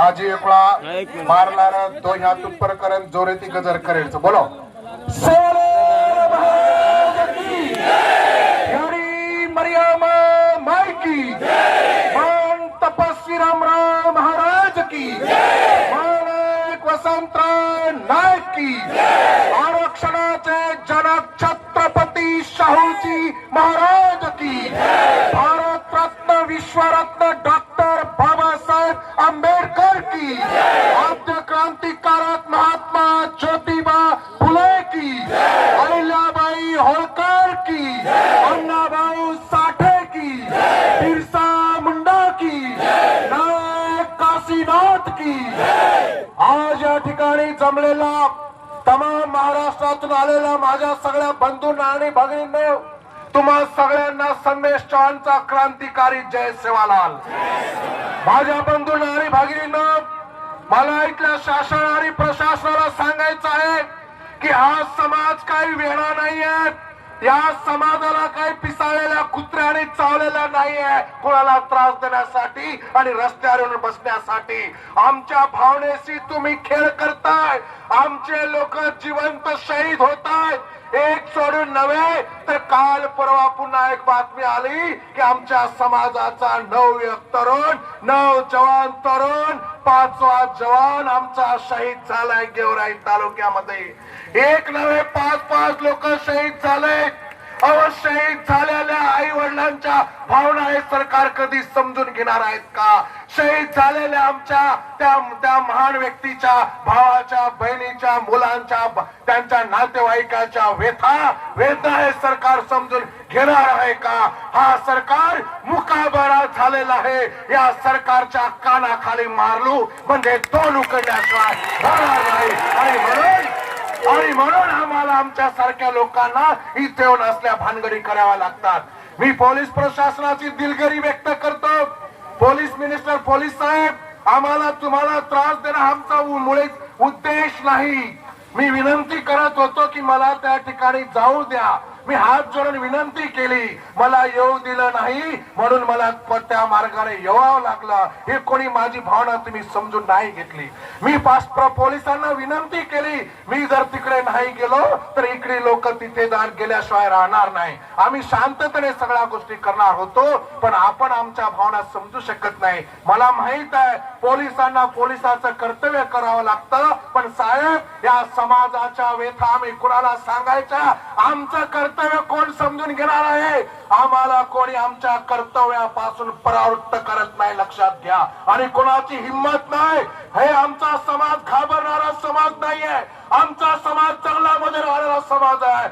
आजी एकळा मारणार तो ह्या तुप्परकरण जोरेती गजर करेल बोलो. सोले महाराज की मरियम मान तपस्वी रामराव महाराज की. माणिक वसंतराव नाईक की. आरक्षणाचे जनक छत्रपती शाहूजी महाराज की. भारत रत्न विश्वरत्न डॉक्टर आंबेडकर की। आद्य क्रांतिकारक महात्मा ज्योतिबा फुले की। अहिल्याबाई होळकर की। अण्णाभाऊ साठे की। बिरसा मुंडा की। नायक काशीनाथ की। आज या ठिकाणी जमलेला तमाम महाराष्ट्रातून आलेला माझ्या सगळ्या बंधूंना आणि भगिनींनो तुम्हा सगळ्यांना संदेश चव्हाणचा क्रांतिकारी जय सेवालाल. माझ्या बंधूंना आणि भगिनींनो मला इथल्या शासन आणि प्रशासनाला सांगायचं आहे की हा समाज काही वेळा नाहीये. या समाजाला काही पिसाळलेल्या कुत्र्याने चावलेला नाहीये. कोणाला त्रास देण्यासाठी आणि रस्त्यावर बसण्यासाठी. आमच्या भावनेशी तुम्ही खेळ करताय. आमचे लोक जिवंत शहीद होत एक सोडून नव्हे तर काल परवा पुन्हा एक बातमी आली की आमच्या समाजाचा नऊ एक तरुण नऊ जवान तरुण पाचवा जवान आमचा शहीद झालाय गेवराई तालुक्यामध्ये. एक नव्हे पाच पाच लोक शहीद झाले. अहो शहीद झालेल्या आई वडिलांच्या भावना हे सरकार कधी समजून घेणार आहेत का? शहीद झालेल्या आमच्या त्या त्या महान व्यक्तीच्या भावाच्या बहिणीच्या मुलांच्या त्यांच्या नातेवाईकाच्या व्यथा वेदना हे सरकार समजून घेणार आहे का? हा सरकार मुकाबरा झालेला आहे. या सरकारच्या कानाखाली मारलू म्हणजे दोन उकडल्याशिवाय होणार नाही. आणि म्हणून आपल्याला आमच्या सारख्या लोकांना इथे येऊन असल्या भानगडी कराव्या लागतात. मी पोलीस प्रशासनाची दिलगिरी व्यक्त करतो. पोलीस मिनिस्टर पोलीस साहेब आम्हाला तुम्हाला त्रास देणं आमचा उ- उद्देश नाही. मी विनंती करत होतो की मला त्या ठिकाणी जाऊ द्या. मी हात जोडून विनंती केली मला येऊ दिलं नाही म्हणून मला त्या मार्गाने येवावं लागलं. हे कोणी माझी भावना तुम्ही समजून नाही घेतली. मी पासप्र पोलिसांना विनंती केली मी जर तिकडे नाही गेलो तर इकडे लोक तिथे जाण गेल्याशिवाय राहणार नाही. आम्ही शांततेने सगळ्या गोष्टी करणार होतो पण आपण आमच्या भावना समजू शकत नाही. मला माहीत आहे पोलिसांना पोलिसाचं कर्तव्य करावं लागतं पण साहेब या समाजाच्या वेथा आम्ही कुणाला सांगायच्या? आमचं कर्तव्य कोण समजून घेणार आहे? आम्हाला कोणी आमच्या कर्तव्यापासून परावृत्त करत नाही लक्षात घ्या. आणि कोणाची हिंमत नाही हे आमचा समाज घाबरणारा समाज नाहीये. आमचा समाज जंगलामध्ये राहणारा समाज आहे.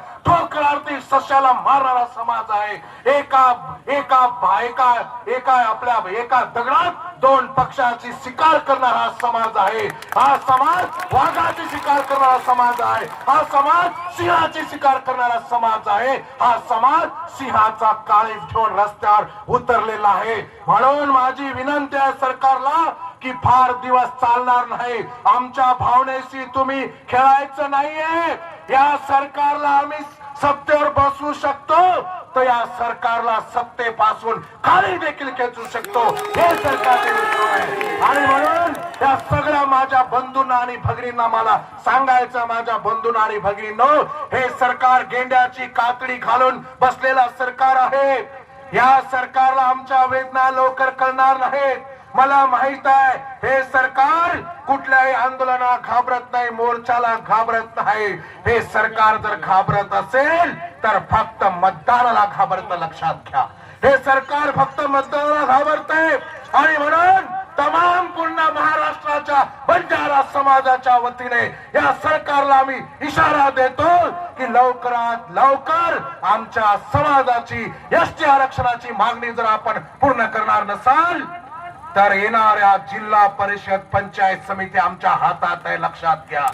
आणि सशाला मारणारा समाज आहे. एका एका भा- एका एका आपल्या एका दगडात दोन पक्षाची शिकार करणारा समाज आहे. हा समाज वाघाची शिकार करणारा समाज आहे. हा समाज सिंहाची शिकार करणारा समाज आहे. हा समाज सिंहाचा काळीज घेऊन रस्त्यावर उतरलेला आहे. म्हणून माझी विनंती आहे सरकारला की फार दिवस चालणार नाही. आमच्या भावनेशी तुम्ही खेळायचं नाहीये. या सरकारला आम्ही सत्तेवर बसू शकतो तर या सरकारला सत्तेपासून खाली देखील खेचू शकतो. हे सरकारचे आहे आणि म्हणून या सगळ्या माझ्या बंधूंना आणि भगिनींना मला सांगायचं माझ्या बंधूंना आणि भगिनींनो हे सरकार गेंड्याची कातडी घालून बसलेला सरकार आहे. या सरकारला आमच्या वेदना लवकर कळणार नाहीत. मला माहीत आहे हे सरकार कुठल्याही आंदोलनाला घाबरत नाही मोर्चाला घाबरत नाही. हे सरकार जर घाबरत असेल तर फक्त मतदानाला घाबरत लक्षात घ्या. हे सरकार फक्त मतदानाला घाबरतंय. आणि म्हणून तमाम पूर्ण महाराष्ट्राच्या बंजारा समाजाच्या वतीने या सरकारला आम्ही इशारा देतो की लवकरात लवकर आमच्या समाजाची एसटी आरक्षणाची मागणी जर आपण पूर्ण करणार नसाल तर येणाऱ्या जिल्हा परिषद पंचायत समिती आमच्या हातात आहे लक्षात घ्या.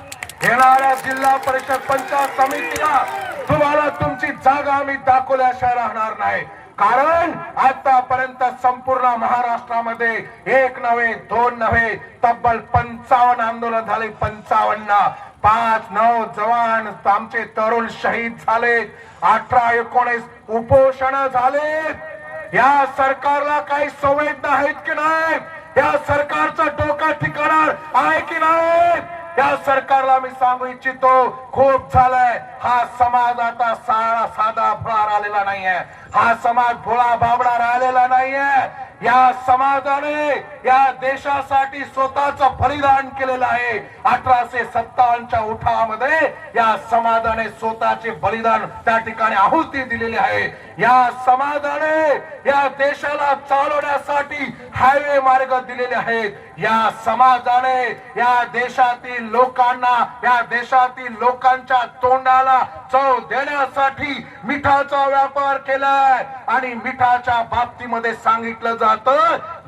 येणाऱ्या जिल्हा परिषद पंचायत समितीला तुम्हाला तुमची जागा आम्ही दाखवल्याशिवाय राहणार नाही. कारण आतापर्यंत संपूर्ण महाराष्ट्रामध्ये एक नव्हे दोन नव्हे तब्बल पंचावन्न आंदोलन झाले पंचावन्न. पाच नऊ जवान आमचे तरुण शहीद झाले अठरा एकोणीस उपोषण झाले. या सरकारला काही संवेदना आहेत की नाही? या सरकारचं डोका ठिकाणार आहे की नाही? या सरकारला मी सांगू इच्छितो खूप झालंय. हा समाज आता साधा फळार आलेला नाहीये. हा समाज भोळा बाबडा राहिलेला नाहीये. या समाजाने या देशासाठी स्वतःच बलिदान केलेलं आहे. अठराशे सत्तावन्नच्या उठावामध्ये या समाजाने स्वतःचे बलिदान त्या ठिकाणी आहुती दिलेली आहे. या समाजाने या देशाला चालवण्यासाठी हायवे मार्ग दिलेले आहेत. या समाजाने या देशातील लोकांना या देशातील लोकांच्या तोंडाला चव देण्यासाठी मिठाचा व्यापार केला. आहे. आणि मिठाच्या बाबतीमध्ये सांगितलं जात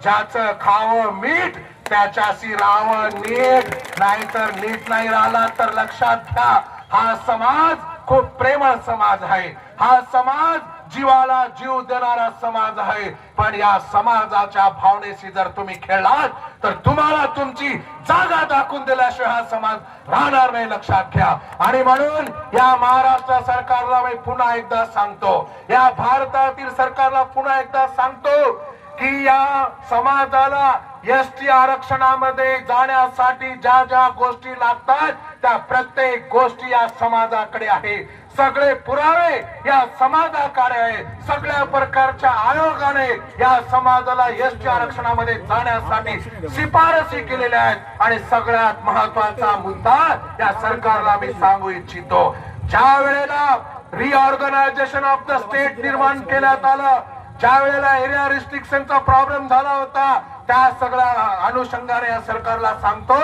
ज्याचं खावं मीठ त्याच्याशी राहावं नीट. नाहीतर नीट नाही राहिला तर लक्षात घ्या हा समाज खूप प्रेमळ समाज आहे. हा समाज जीवाला जीव देणारा समाज आहे. पण या समाजाच्या भावनेशी जर तुम्ही खेळलात तर तुम्हाला तुमची जागा दाखवून दिल्याशिवाय हा समाज राहणार नाही लक्षात घ्या. आणि म्हणून या महाराष्ट्र सरकारला मी पुन्हा एकदा सांगतो. या भारतातील सरकारला पुन्हा एकदा सांगतो की या समाजाला एस टी आरक्षणामध्ये जाण्यासाठी ज्या ज्या गोष्टी लागतात त्या प्रत्येक गोष्टी या समाजाकडे आहे. सगळे पुरावे या समाजाकडे आहे सगळ्या प्रकारच्या आयोगाने या समाजाला एसटी आरक्षणामध्ये जाण्यासाठी शिफारसी केलेल्या आहेत. आणि सगळ्यात महत्त्वाचा मुद्दा या सरकारला मी सांगू इच्छितो. ज्या वेळेला रिऑर्गनायझेशन ऑफ द स्टेट निर्माण केल्यात आलं ज्या वेळेला एरिया रिस्ट्रिक्शनचा प्रॉब्लेम झाला होता त्या सगळ्या अनुषंगाने या सरकारला सांगतो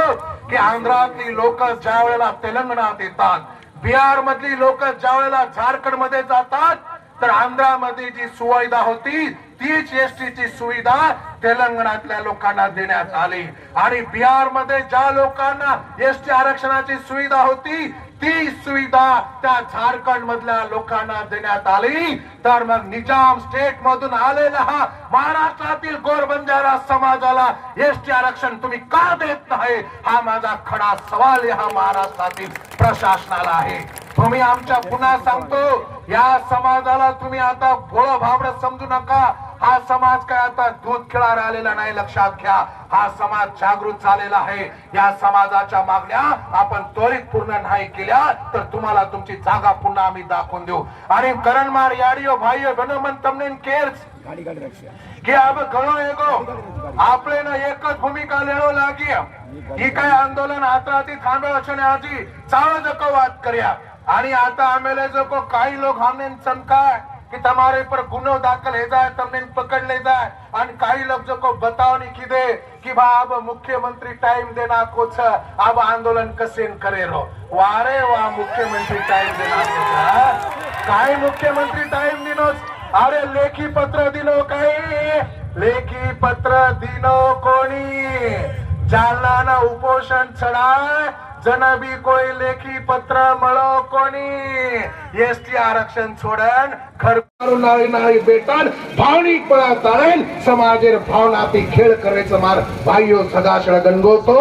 की आंध्रातली लोक ज्या वेळेला तेलंगणात येतात बिहार मधली लोक ज्या वेळेला झारखंडमध्ये जातात तर आंध्रामध्ये जी सुविधा होती तीच एस ची सुविधा तेलंगणातल्या लोकांना देण्यात आली. आणि बिहारमध्ये ज्या लोकांना एस टी आरक्षणाची सुविधा होती ती सुविधा त्या झारखंड मधल्या लोकांना देण्यात आली. तर मग निजाम स्टेट मधून आलेला हा महाराष्ट्रातील गोरबंजारा समाजाला एस टी आरक्षण तुम्ही का देत नाही? हा माझा खडा सवाल या महाराष्ट्रातील प्रशासनाला आहे. तुम्ही आमच्या पुन्हा सांगतो या समाजाला तुम्ही आता भोळ भाबड समजू नका. हा समाज काय आता दूध खेळा राहिलेला नाही लक्षात घ्या. हा समाज जागृत झालेला आहे. या समाजाच्या मागण्या आपण त्वरित पूर्ण नाही केल्या तर तुम्हाला तुमची जागा पुन्हा आम्ही दाखवून देऊ. आणि करणमार याडियो याडिओ भाई मन तमने केर्स की अब घणो एगो. आपले ना एकच भूमिका लेणो लागी ही काय आंदोलन आता हाती थांबे असे आजी. चाळ जको वाद करूया. आणि आता आम्हाला जो काही लोक हमने चमकाय. कि तुम्हारे पर गुनो दाखल हे जाए तुमने पकड़ ले जाए। आणि काही लोग जो को बताओ नहीं की दे कि बा मुख्यमंत्री टाइम देना कुछ अब आंदोलन कसे करे रो। वारे वा मुख्यमंत्री टाइम देना कुछ काय मुख्यमंत्री टाइम दिनोच अरे लेखी पत्र दिलो काई लेखी पत्र दिनो कोणी? जालना उपोषण छडा जनबी कोई लेखी पत्र मळो कोणी? एसटी आरक्षण सोडन घर नाळी नाळी बेटन भावनी पळा ताळेन समाजेर भावना ती खेळ करायचं मार. भाईयो गंगो तो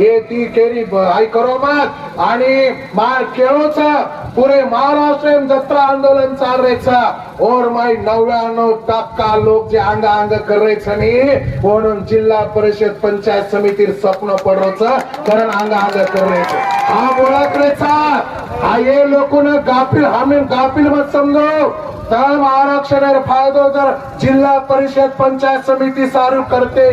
ये ती केरी आई करो मार. आणि मार केळोचा पुरे महाराष्ट्र जत्रा आंदोलन चालायचा और माई नव्याण्णव टक्का लोक जे अंगा अंग करायचं नाही म्हणून जिल्हा परिषद पंचायत समितीर स्वप्न पडोचं कारण अंगा अंग करायचं हा ओळखरेचा हा ये लोकून गाफिल हामी गाफिल मत समजो. धर्म आरक्षण फायदो जर जिल्हा परिषद पंचायत समिती सारू करते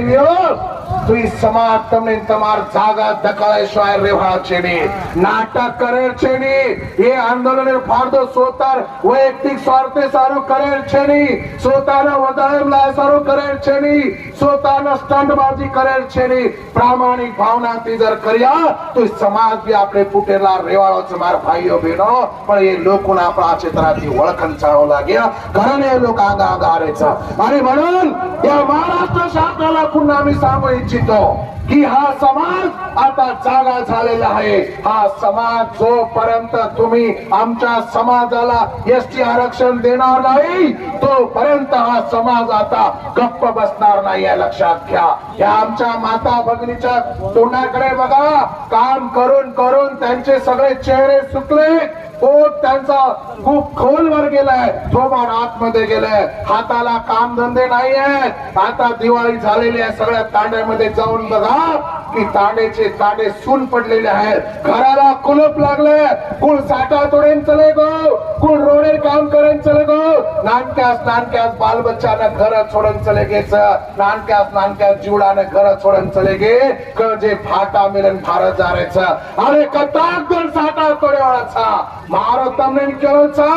हो તો ઈ સમાજ તમને તમાર જાગા ધકાળેશ્વર રેવા છે ની નાટક કરે છે ની એ આંદોલન ફાળદો સોતાર વૈયક્તિક સ્વાર્થે સારું કરે છે ની સોતાના વધારે લાય સારું કરે છે ની સોતાના સ્ટંટબાજી કરે છે ની પ્રામાણિક ભાવનાથી જર કર્યા તો ઈ સમાજ બી આપણે ફૂટેલા રેવાળો છે મારા ભાઈઓ બહેનો પણ એ લોકોને આપણા क्षेत्राची ओळखण चाळू लाग्या कारण हे लोक आगा आगा आरेचा आणि म्हणून या महाराष्ट्र शासनाला पुन्हा मी सांगू इच्छितो इच्छितो की हा समाज आता जागा झालेला आहे. हा समाज जोपर्यंत तुम्ही आमच्या समाजाला एस टी आरक्षण देणार नाही तोपर्यंत हा समाज आता गप्प बसणार नाही या लक्षात घ्या. या आमच्या माता भगिनीच्या तोंडाकडे बघा. काम करून करून त्यांचे सगळे चेहरे सुकले. पोट त्यांचा खूप खोलवर गेलाय. थोबाड आतमध्ये गेलाय. हाताला काम धंदे नाही आहेत आता दिवाळी झालेली आहे. सगळ्या तांड्यामध्ये जाऊन बघा की तांडेचे तांडे सून पडलेले आहेत. घराला कुलप लागले कुण साठा तोडेन चले गो. कुण रोडे काम करेन चले गो. नानक्यास नानक्यास बालबच्चानं घर सोडून चले गेच नानक्यास नानक्यास जीवडानं घर सोडून चले गे. क जे फाटा मिलन भारत जायचं अरे कताक दोन साठा तोडेवाळाचा મારો તમને વિચારો છે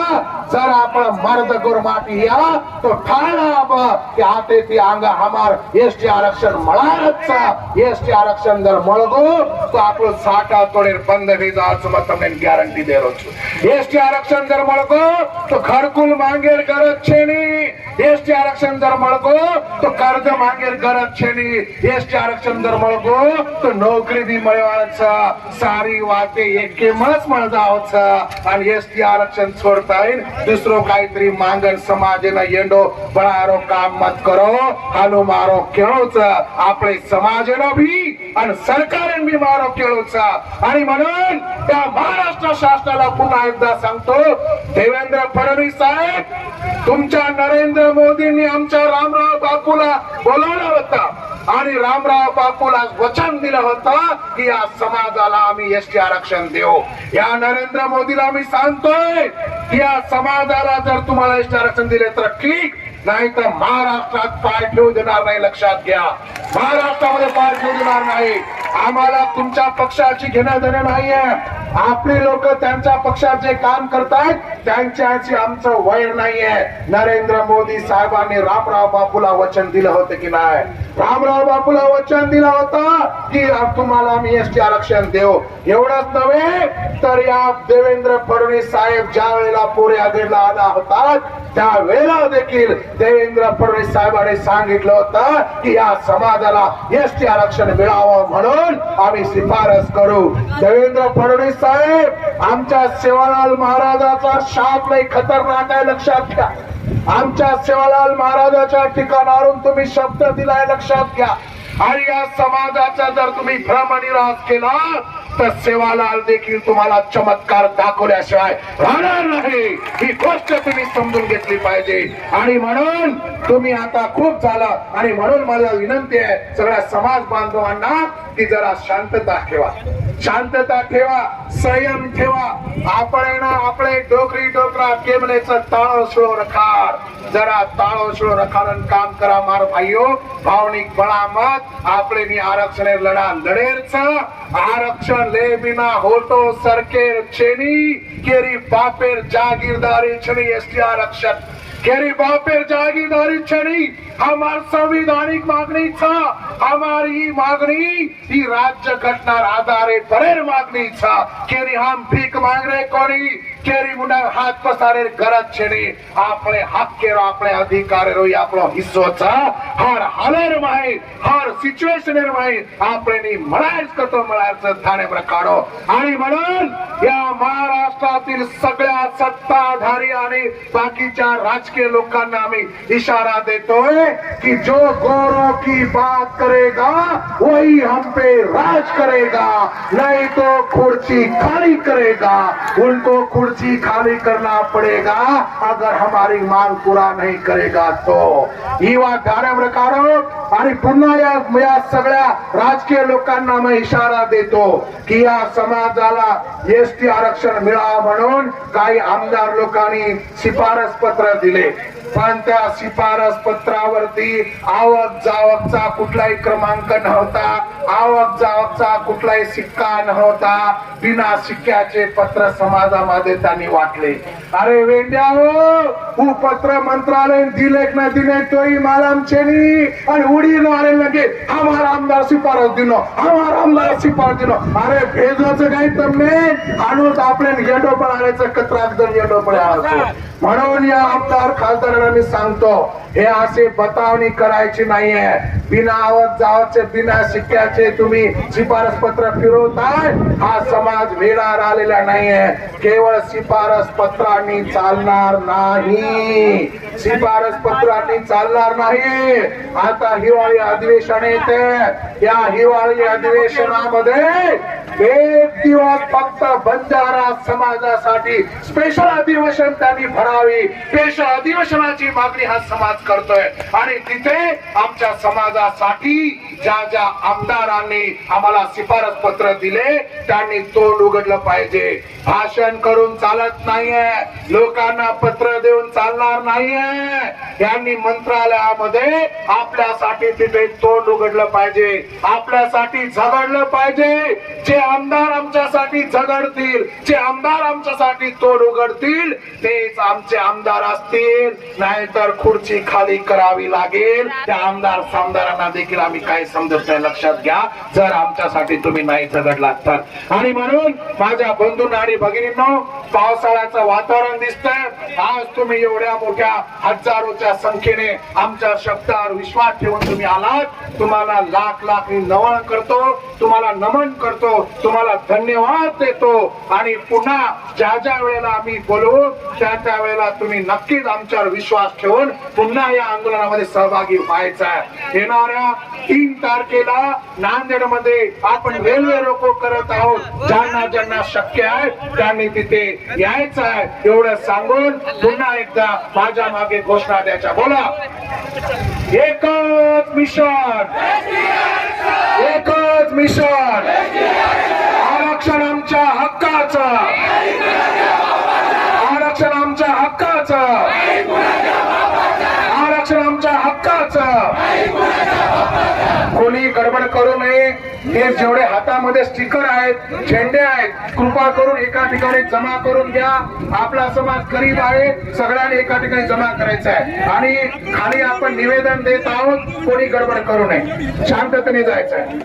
જરા આપણે મર્દ ગુરમાટી ગયા તો ઠાણા આપ કે આતેથી આંગા અમાર એસટી આરક્ષણ મળાર જ છે એસટી આરક્ષણ દર મળગો તો આપણો સાટા તોડીને બંધ થઈ જાવ છું તમને ગેરંટી દેરો છું એસટી આરક્ષણ દર મળગો તો ખડકુલ માંગેર ગરજ છે નહીં एसटी आरक्षण जर मळको तर कर्ज मागेल गरज क्षणी. एसटी आरक्षण जर मळको तर नोकरी बी मळवाळच सारी वाटे एके मस मळजावच आणि एसटी आरक्षण सोडता येईल. काहीतरी मागण समाजेनं येंडो. बळारो काम मत करो. हालो मारो खेळोच. आपले समाजेनं भी आणि सरकारने भी मारो खेळोच. आणि म्हणून त्या महाराष्ट्र शासनाला पुन्हा एकदा सांगतो देवेंद्र फडणवीस साहेब तुमच्या नरेंद्र मोदींनी आमच्या रामराव बापूला बोलावला होता. आणि रामराव बापूला वचन दिलं होतं की या समाजाला आम्ही एसटी आरक्षण देऊ. या नरेंद्र मोदीला आम्ही सांगतोय की या समाजाला जर तुम्हाला एसटी आरक्षण दिले तर ठीक नाही तर महाराष्ट्रात पाय ठेवू देणार नाही लक्षात घ्या. महाराष्ट्रामध्ये पाय ठेवू देणार नाही. आम्हाला तुमच्या पक्षाची घेणं देणं नाहीये. आपली लोक त्यांच्या पक्षात जे काम करतायत त्यांच्याशी आमचं वैर नाहीये. नरेंद्र मोदी साहेबांनी रामराव बापूला वचन दिलं होतं की नाही? रामराव बापूला वचन दिलं होतं की तुम्हाला आम्ही एसटी आरक्षण देऊ. एवढंच नव्हे तर या देवेंद्र फडणवीस साहेब ज्या वेळेला पुरे आगेला आला होता त्या वेळेला देखील देवेंद्र फडणवीस साहेबांनी सांगितलं होतं की या समाजाला एसटी आरक्षण मिळावं म्हणून आम्ही शिफारस करू. देवेंद्र फडणवीस साहेब आमच्या सेवालाल महाराजाचा शाप नाही खतरनाक आहे लक्षात घ्या. आमच्या सेवालाल महाराजाच्या ठिकाणावरून तुम्ही शब्द दिलाय लक्षात घ्या. आणि या समाजाचा जर तुम्ही भ्रमनिराश केला तर सेवालाल देखील तुम्हाला चमत्कार दाखवल्याशिवाय राहणार नाही. ही गोष्ट तुम्ही समजून घेतली पाहिजे. आणि म्हणून तुम्ही आता खूप झालं. आणि म्हणून मला विनंती आहे सगळ्या समाज बांधवांना की जरा शांतता ठेवा. शांतता ठेवा संयम ठेवा. आपण ना आपले डोकरी डोकरा केमनेचं ताळो सुळो रखार जरा ताळो सुळो रखारन काम करा मार भाईयो. भावनिक बळा मत આપણે ની આરક્ષણ લડા લડેર છે આરક્ષણ લે બિના હોતો સરકેર છેની કેરી બાપેર જાગીરદારી છની એસટી આરક્ષણ गरीबों पर जागीरदारी छड़ी। हमार संविधानिक मागणी छ हमारी मागणी ही राज्य घटना आधारे परेर मागणी छ केरी हम भीख मांग रहे कोनी केरी मुंडा हाथ पसारे गरज छड़ी आपले हक के आपले अधिकार रो आपलो हिस्सो छ हर हालेर माई हर सिच्युएशनेर माई आपले नी मळायच करतो मळायच ठाणे काढो। आणि म्हणून या महाराष्ट्रातील सगळ्या सत्ताधारी आणि बाकीच्या राज राजकीय लोकांना आम्ही इशारा देतोय की जो गौरव की बात करेगा वही हम पे राज करेगा। नहीं तो कुर्सी खाली करेगा। उनको कुर्सी खाली करना पड़ेगा अगर हमारी मांग पूरा नहीं करेगा तो। युवा वाट ध्यानावर आणि पुन्हा या या सगळ्या राजकीय लोकांना मी इशारा देतो की या समाजाला एस टी आरक्षण मिळावं म्हणून काही आमदार लोकांनी शिफारस पत्र दिले. पण त्या शिफारस पत्रावरती आवक जावकचा कुठलाही क्रमांक नव्हता आवक जावकचा कुठलाही सिक्का नव्हता बिना सिक्क्याचे पत्र समाजामध्ये त्यांनी वाटले. अरे वेंड्या उपत्र मंत्रालय दिले ना दिले तोही मालाम चेनी आणि उडी आले लगे आम्हाला आमदार शिफारस दिनो आम्हाला आमदार शिफारस दिनो अरे भेजोचं काही तम्मे आणूच आपल्या येडो पण आणायचं कचरा येडो पण म्हणून या आमदार खासदारांना मी सांगतो हे असे बतावणी करायची नाहीये. बिना आवत जावचे बिना शिक्क्याचे तुम्ही शिफारस पत्र फिरवताय हा समाज वेळार आलेला नाहीये. केवळ शिफारस पत्रांनी चालणार नाही. शिफारस पत्रांनी चालणार नाही. आता हिवाळी अधिवेशन येते. या हिवाळी अधिवेशनामध्ये एक दिवस फक्त बंजारा समाजासाठी स्पेशल अधिवेशन त्यांनी भरावी. स्पेशल अधिवेशनाची मागणी हा समाज करतोय. आणि तिथे आमच्या समाजासाठी ज्या ज्या आमदारांनी आम्हाला शिफारस पत्र दिले त्यांनी तोंड उघडलं पाहिजे. भाषण करून चालत नाहीये. लोकांना पत्र देऊन चालणार नाहीये. यांनी मंत्रालयामध्ये आपल्यासाठी तिथे तोंड उघडलं पाहिजे. आपल्यासाठी झगडलं पाहिजे. जे आमदार आमच्यासाठी झगडतील जे आमदार आमच्यासाठी तोड उघडतील तेच आमचे आमदार असतील. नाहीतर खुर्ची खाली करावी लागेल. त्या आमदार सामदारांना देखील आम्ही काय समजत नाही लक्षात घ्या. जर आमच्यासाठी तुम्ही नाही झगडलात तर. आणि म्हणून माझ्या बंधूंना आणि भगिनींनो पावसाळ्याचं वातावरण दिसतंय. आज तुम्ही एवढ्या मोठ्या हजारोच्या संख्येने आमच्या शब्दावर विश्वास ठेवून तुम्ही आलात. तुम्हाला लाख लाख मी नमन करतो. तुम्हाला नमन करतो. तुम्हाला धन्यवाद देतो. आणि पुन्हा ज्या ज्या वेळेला आम्ही बोलू त्या त्या वेळेला तुम्ही नक्कीच आमच्यावर विश्वास ठेवून पुन्हा या आंदोलनामध्ये सहभागी व्हायचा आहे. येणाऱ्या तीन तारखेला नांदेडमध्ये आपण रेल्वे रोको करत आहोत. ज्यांना ज्यांना शक्य आहे त्यांनी तिथे यायचं आहे. एवढं सांगून पुन्हा एकदा माझ्या मागे घोषणा द्यायच्या. बोला. एकच मिशन एकच मिशन आरक्षण आमच्या हक्काचं आरक्षण आमच्या हक्काचं आरक्षण आमच्या हक्काचं कोणी गडबड करू नये. हे जेवढे हातामध्ये स्टिकर आहेत झेंडे आहेत कृपा करून एका ठिकाणी जमा करून घ्या. आपला समाज गरीब आहे सगळ्यांनी एका ठिकाणी जमा करायचा आहे. आणि खाली आपण निवेदन देत आहोत कोणी गडबड करू नये. शांततेने जायचं आहे.